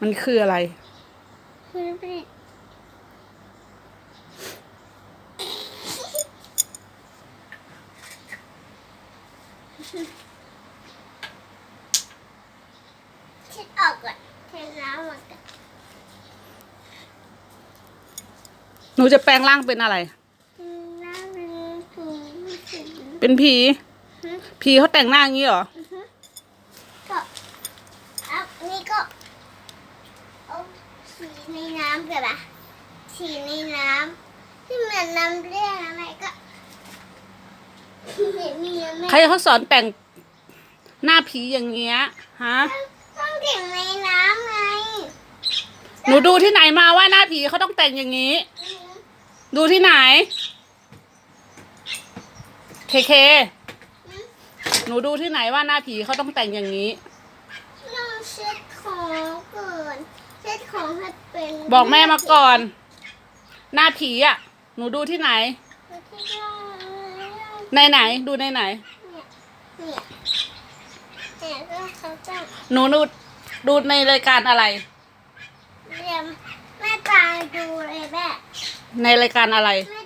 มันคืออะไร คือพี่คิดออกก่อนเทน้ำมาก่อนหนูจะแปลงร่างเป็นอะไร น้ำเป็นถุงสีเป็นผีฮึผีเขาแต่งหน้าอย่างนี้เหรออือฮึก็เอา นี่ก็เอาสีในน้ำกันปะสีในน้ำที่เหมือนน้ำเรื่องอะไรก็ไม่มีไม่ใครเขาสอนแต่งหน้าผีอย่างเงี้ยฮะต้องถึงในน้ำไงหนูดูที่ไหนมาว่าหน้าผีเขาต้องแต่งอย่างนี้ ดูที่ไหน เคเค หนูดูที่ไหนว่าหน้าผีเขาต้องแต่งอย่างนี้ต้อง เช็ดของก่อนเช็ดของให้เป็นบอกแม่มาก่อน หน้าผีอะ หนูดูที่ไหนที่ว่าในไหนดูในไหน เนี่ยเนี่ยก็เขาจะหนูดูดูในรายการอะไร เรียมแม่ตาดูเลยแม่ในรายการอะไร แม่